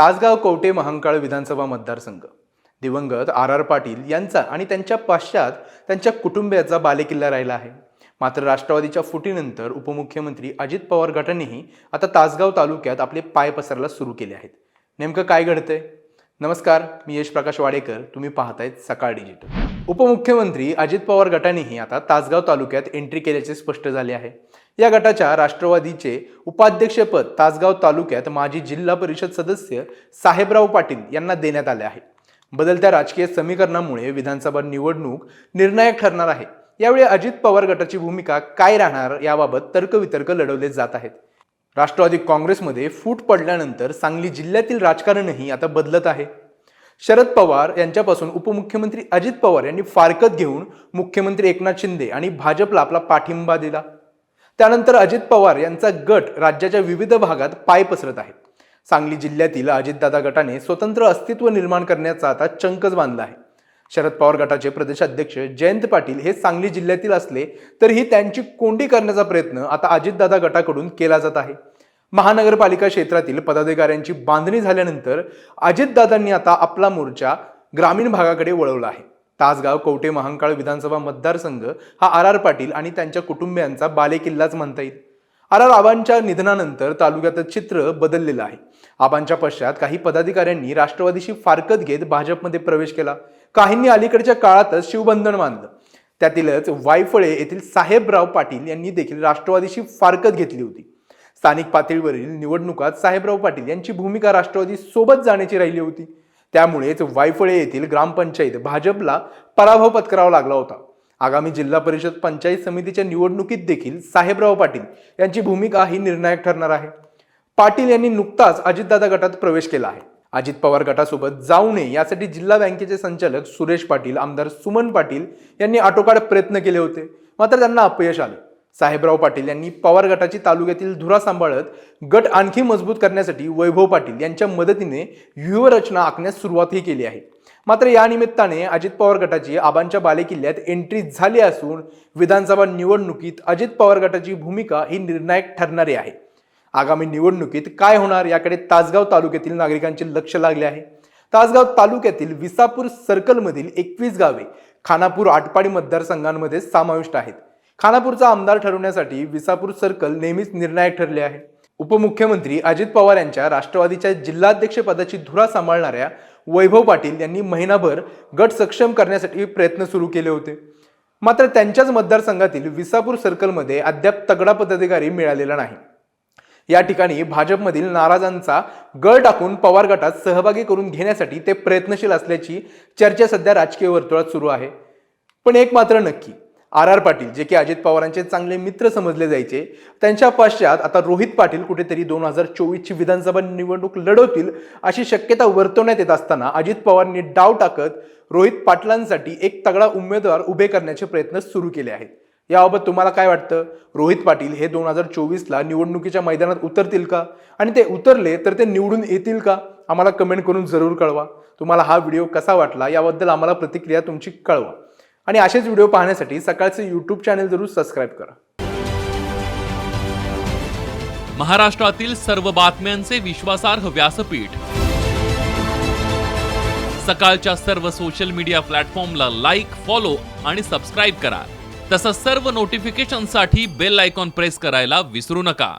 तासगाव कवटे महांकाळ विधानसभा मतदारसंघ. दिवंगत R R Patil यांचा आणि त्यांच्या पश्चात त्यांच्या कुटुंबियाचा बालेकिल्ला राहिला आहे. मात्र राष्ट्रवादीच्या फुटीनंतर उपमुख्यमंत्री अजित पवार गटानेही आता तासगाव तालुक्यात आपले पाय पसरायला सुरू केले आहेत. नेमकं काय घडतंय? नमस्कार मी यश प्रकाश वाडेकर. तुम्ही पाहतायत सकाळ डिजिटल. उपमुख्यमंत्री अजित पवार गटानेही आता तासगाव तालुक्यात एंट्री केल्याचे स्पष्ट झाले आहे. या गटाच्या राष्ट्रवादीचे उपाध्यक्षपद तासगाव तालुक्यात माजी जिल्हा परिषद सदस्य साहेबराव पाटील यांना देण्यात आले आहे. बदलत्या राजकीय समीकरणामुळे विधानसभा निवडणूक निर्णायक ठरणार आहे. यावेळी अजित पवार गटाची भूमिका काय राहणार याबाबत तर्कवितर्क लढवले जात आहेत. राष्ट्रवादी काँग्रेसमध्ये फूट पडल्यानंतर सांगली जिल्ह्यातील राजकारणही आता बदलत आहे. शरद पवार यांच्यापासून उपमुख्यमंत्री अजित पवार यांनी फारकत घेऊन मुख्यमंत्री एकनाथ शिंदे आणि भाजपला आपला पाठिंबा दिला. त्यानंतर अजित पवार यांचा गट राज्याच्या विविध भागात पाय पसरत आहे. सांगली जिल्ह्यातील अजितदादा गटाने स्वतंत्र अस्तित्व निर्माण करण्याचा आता चंकच बांधला आहे. शरद पवार गटाचे प्रदेशाध्यक्ष जयंत पाटील हे सांगली जिल्ह्यातील असले तरीही त्यांची कोंडी करण्याचा प्रयत्न आता अजितदादा गटाकडून केला जात आहे. महानगरपालिका क्षेत्रातील पदाधिकाऱ्यांची बांधणी झाल्यानंतर अजितदादांनी आता आपला मोर्चा ग्रामीण भागाकडे वळवला आहे. तासगाव कवटे महांकाळ विधानसभा मतदारसंघ हा आर आर पाटील आणि त्यांच्या कुटुंबियांचा बालेकिल्लाच म्हणता येईल. आर आर आबांच्या निधनानंतर तालुक्याचं चित्र बदललेलं आहे. आबांच्या पश्चात काही पदाधिकाऱ्यांनी राष्ट्रवादीशी फारकत घेत भाजपमध्ये प्रवेश केला. काहींनी अलीकडच्या काळातच शिवबंधन मानलं. त्यातीलच वायफळे येथील साहेबराव पाटील यांनी देखील राष्ट्रवादीशी फारकत घेतली होती. स्थानिक पातळीवरील निवडणुकात साहेबराव पाटील यांची भूमिका राष्ट्रवादी सोबत जाण्याची राहिली होती. त्यामुळेच वायफळे येथील ग्रामपंचायत भाजपला पराभव पत्करावा लागला होता. आगामी जिल्हा परिषद पंचायत समितीच्या निवडणुकीत देखील साहेबराव पाटील यांची भूमिका ही निर्णायक ठरणार आहे. पाटील यांनी नुकताच अजितदादा गटात प्रवेश केला आहे. अजित पवार गटासोबत जाऊ नये यासाठी जिल्हा बँकेचे संचालक सुरेश पाटील आमदार सुमन पाटील यांनी आटोकाट प्रयत्न केले होते. मात्र त्यांना अपयश आलं. साहेबराव पाटील यांनी पवार गटाची तालुक्यातील धुरा सांभाळत गट आणखी मजबूत करण्यासाठी वैभव पाटील यांच्या मदतीने व्यूहरचना आखण्यास सुरुवातही केली आहे. मात्र या निमित्ताने अजित पवार गटाची आबांच्या बालेकिल्ल्यात एंट्री झाली असून विधानसभा निवडणुकीत अजित पवार गटाची भूमिका ही निर्णायक ठरणारी आहे. आगामी निवडणुकीत काय होणार याकडे तासगाव तालुक्यातील नागरिकांचे लक्ष लागले आहे. तासगाव तालुक्यातील विसापूर सर्कलमधील एकवीस गावे खानापूर आटपाडी मतदारसंघांमध्ये समाविष्ट आहेत. खानापूरचा आमदार ठरवण्यासाठी विसापूर सर्कल नेहमीच निर्णायक ठरले आहे. उपमुख्यमंत्री अजित पवार यांच्या राष्ट्रवादीच्या जिल्हाध्यक्ष पदाची धुरा सांभाळणाऱ्या वैभव पाटील यांनी महिनाभर गट सक्षम करण्यासाठी प्रयत्न सुरू केले होते. मात्र त्यांच्याच मतदारसंघातील विसापूर सर्कलमध्ये अद्याप तगडा पदाधिकारी मिळालेला नाही. या ठिकाणी भाजपमधील नाराजांचा गळ टाकून पवार गटात सहभागी करून घेण्यासाठी ते प्रयत्नशील असल्याची चर्चा सध्या राजकीय वर्तुळात सुरू आहे. पण एक मात्र नक्की आर आर पाटील जे की अजित पवारांचे चांगले मित्र समजले जायचे त्यांच्या पश्चात आता रोहित पाटील कुठेतरी दोन हजार चोवीसची विधानसभा निवडणूक लढवतील अशी शक्यता वर्तवण्यात येत असताना अजित पवारांनी डाव टाकत रोहित पाटलांसाठी एक तगडा उमेदवार उभे करण्याचे प्रयत्न सुरू केले आहेत. याबाबत तुम्हाला काय वाटतं? रोहित पाटील हे दोन हजार चोवीसला निवडणुकीच्या मैदानात उतरतील का? आणि ते उतरले तर ते निवडून येतील का? आम्हाला कमेंट करून जरूर कळवा. तुम्हाला हा व्हिडिओ कसा वाटला? याबद्दल आम्हाला प्रतिक्रिया तुमची कळवा. आणि असेच व्हिडिओ पाहण्यासाठी सकाळचे यूट्यूब चॅनल जरूर सबस्क्राईब करा. महाराष्ट्रातील सर्व बातम्यांचे विश्वासार्ह व्यासपीठ. सकाळच्या सर्व सोशल मीडिया प्लॅटफॉर्मला लाईक फॉलो आणि सबस्क्राईब करा. तसंच सर्व नोटिफिकेशनसाठी बेल आयकॉन प्रेस करायला विसरू नका.